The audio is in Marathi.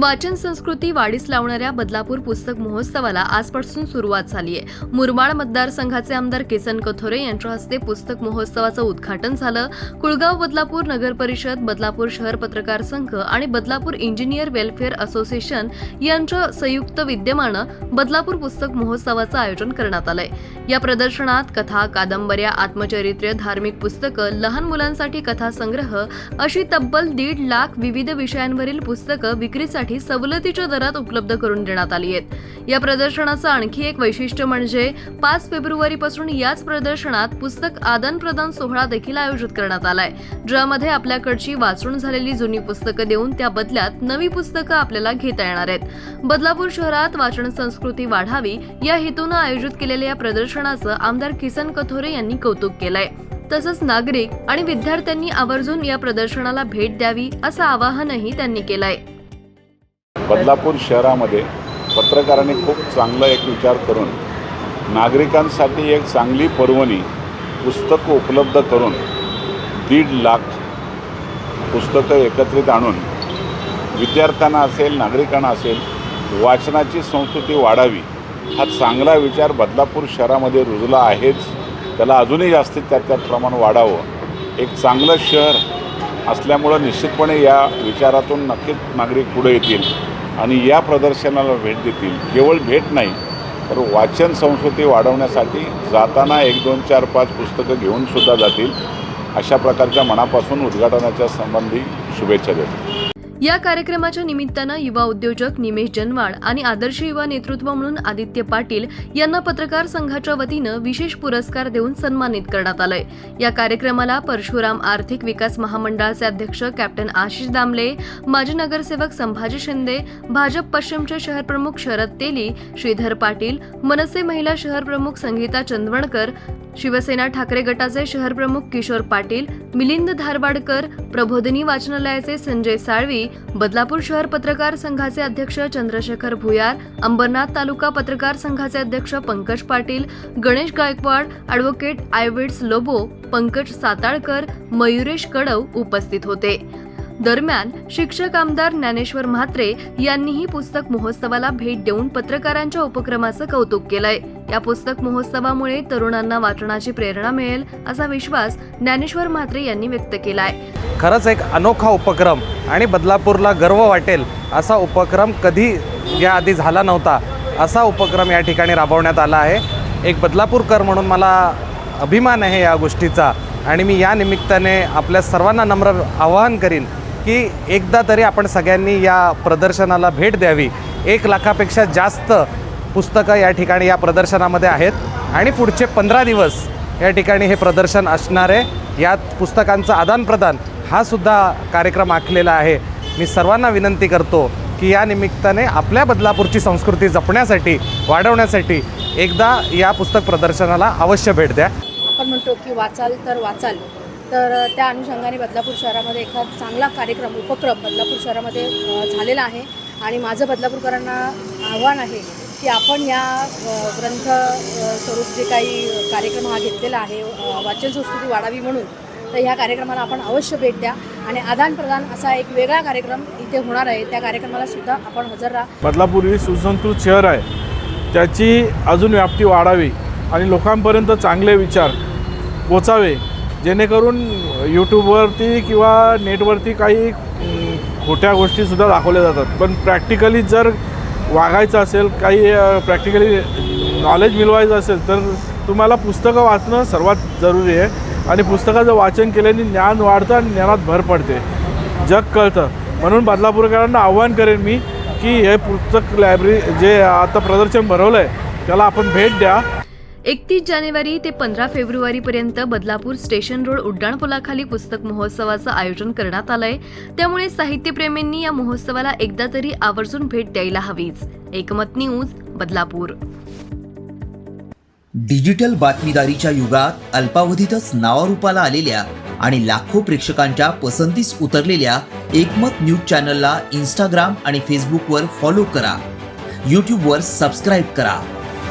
वाचन संस्कृती वाढीस लावणाऱ्या बदलापूर पुस्तक महोत्सवाला आजपासून सुरुवात झाली आहे. मुरबाड मतदारसंघाचे आमदार किसन कथोरे यांच्या हस्ते पुस्तक महोत्सवाचं उद्घाटन झालं. कुळगाव बदलापूर नगर परिषद बदलापूर शहर पत्रकार संघ आणि बदलापूर इंजिनियर वेलफेअर असोसिएशन यांच्या संयुक्त विद्यमानं बदलापूर पुस्तक महोत्सवाचं आयोजन करण्यात आलंय. या प्रदर्शनात कथा कादंबऱ्या आत्मचरित्र्य धार्मिक पुस्तकं लहान मुलांसाठी कथासंग्रह अशी तब्बल दीड लाख विविध विषयांवरील पुस्तकं विक्रीसाठी सवलतीच्या दरात उपलब्ध करून देण्यात आली आहेत. या प्रदर्शनाचं आणखी एक वैशिष्ट्य म्हणजे पाच फेब्रुवारीपासून याच प्रदर्शनात पुस्तक आदान प्रदान सोहळा देखील आयोजित करण्यात आलाय. ज्यामध्ये आपल्याकडची वाचून झालेली जुनी पुस्तकं देऊन त्या बदल्यात नवी पुस्तकं आपल्याला घेता येणार आहेत. बदलापूर शहरात वाचन संस्कृती वाढावी या हेतूनं आयोजित केलेल्या या प्रदर्शनाचं आमदार किसन कथोरे यांनी कौतुक केलंय. तसंच नागरिक आणि विद्यार्थ्यांनी आवर्जून या प्रदर्शनाला भेट द्यावी असं आवाहनही त्यांनी केलंय. बदलापूर शहरामध्ये पत्रकारांनी खूप चांगला एक विचार करून नागरिकांसाठी एक चांगली पर्वणी पुस्तकं उपलब्ध करून दीड लाख पुस्तकं एकत्रित आणून विद्यार्थ्यांना असेल नागरिकांना असेल वाचनाची संस्कृती वाढावी हा चांगला विचार बदलापूर शहरामध्ये रुजला आहेच. त्याला अजूनही जास्तीत त्यात त्यात प्रमाण वाढावं. एक चांगलं शहर असल्यामुळं निश्चितपणे या विचारातून नक्कीच नागरिक पुढे येतील. आणि या प्रदर्शनाला भेट देतील. केवळ भेट नाही तर वाचन संस्कृती वाढवण्यासाठी जाताना एक दोन चार पाच पुस्तकं घेऊनसुद्धा जातील. अशा प्रकारच्या मनापासून उद्घाटनाच्या संबंधी शुभेच्छा देतो. या कार्यक्रमाच्या निमित्तानं युवा उद्योजक निमेश जनवाड आणि आदर्श युवा नेतृत्व म्हणून आदित्य पाटील यांना पत्रकार संघाच्या वतीनं विशेष पुरस्कार देऊन सन्मानित करण्यात आलंय. या कार्यक्रमाला परशुराम आर्थिक विकास महामंडळाचे अध्यक्ष कॅप्टन आशिष दामले माजी नगरसेवक संभाजी शिंदे भाजप पश्चिमचे शहर प्रमुख शरद तेली श्रीधर पाटील मनसे महिला शहर प्रमुख संगीता चंदवणकर शिवसेना ठाकरे गटाचे शहरप्रमुख किशोर पाटील मिलिंद धारवाडकर प्रबोधिनी वाचनालयाचे संजय साळवी बदलापूर शहर पत्रकार संघाचे अध्यक्ष चंद्रशेखर भुयार अंबरनाथ तालुका पत्रकार संघाचे अध्यक्ष पंकज पाटील गणेश गायकवाड ॲडव्होकेट आयविड्स लोबो पंकज साताळकर मयुरेश कडव उपस्थित होते. दरम्यान शिक्षक आमदार ज्ञानेश्वर म्हात्रे यांनीही पुस्तक महोत्सवाला भेट देऊन पत्रकारांच्या उपक्रमाचं कौतुक केलंय. या पुस्तक महोत्सवामुळे तरुणांना वाचनाची प्रेरणा मिळेल असा विश्वास ज्ञानेश्वर म्हात्रे यांनी व्यक्त केलाय. खरंच एक अनोखा उपक्रम आणि बदलापूरला गर्व वाटेल असा उपक्रम कधी याआधी झाला नव्हता असा उपक्रम या ठिकाणी राबवण्यात आला आहे. एक बदलापूरकर म्हणून मला अभिमान आहे या गोष्टीचा आणि मी या निमित्ताने आपल्या सर्वांना नम्र आवाहन करीन की एकदा तरी आपण सगळ्यांनी या प्रदर्शनाला भेट द्यावी. एक लाखापेक्षा जास्त पुस्तकं या ठिकाणी या प्रदर्शनामध्ये आहेत. आणि पुढचे पंधरा दिवस या ठिकाणी हे प्रदर्शन असणार आहे. यात पुस्तकांचं आदानप्रदान हा सुद्धा कार्यक्रम आखलेला आहे. मी सर्वांना विनंती करतो की या निमित्ताने आपल्या बदलापूरची संस्कृती जपण्यासाठी वाढवण्यासाठी एकदा या पुस्तक प्रदर्शनाला अवश्य भेट द्या. आपण म्हणतो की वाचाल तर वाचाल. तर त्या अनुषंगाने बदलापूर शहरामध्ये एखादा चांगला कार्यक्रम उपक्रम बदलापूर शहरामध्ये झालेला आहे. आणि माझं बदलापूरकरांना आव्हान आहे की आपण या ग्रंथ स्वरूप जे काही कार्यक्रम हा घेतलेला आहे वाचन संस्कृती वाढावी म्हणून तर ह्या कार्यक्रमाला आपण अवश्य भेट द्या. आणि आदानप्रदान असा एक वेगळा कार्यक्रम इथे होणार आहे. त्या कार्यक्रमाला सुद्धा आपण हजर राहा. बदलापूर ही सुसंस्कृत शहर आहे. त्याची अजून व्याप्ती वाढावी आणि लोकांपर्यंत चांगले विचार पोचावे. जेणेकरून यूट्यूबवरती किंवा नेटवरती काही खोट्या गोष्टीसुद्धा दाखवल्या जातात. पण प्रॅक्टिकली जर वागायचं असेल काही प्रॅक्टिकली नॉलेज मिळवायचं असेल तर तुम्हाला पुस्तकं वाचणं सर्वात जरुरी आहे. आणि पुस्तकाचं वाचन केल्याने ज्ञान वाढतं आणि ज्ञानात भर पडते. जग कळतं. म्हणून बदलापूरकरांना आव्हान करेन मी की हे पुस्तक लायब्ररी जे आता प्रदर्शन भरवलं आहे त्याला आपण भेट द्या. एकतीस जानेवारी ते पंधरा फेब्रुवारीपर्यंत बदलापूर स्टेशन रोड उड्डाणपुलाखाली पुस्तक महोत्सवाचं आयोजन करण्यात आलंय. त्यामुळे साहित्यप्रेमींनी या महोत्सवाला एकदा तरी आवर्जून भेट द्यायला हवीच. एकमत न्यूज बदलापूर. डिजिटल बातमीदारीच्या युगात अल्पावधीतच नावारूपाला आलेल्या आणि लाखो प्रेक्षकांच्या पसंतीस उतरलेल्या एकमत न्यूज चॅनलला इंस्टाग्राम आणि फेसबुकवर फॉलो करा. यूट्यूबवर सबस्क्राईब करा.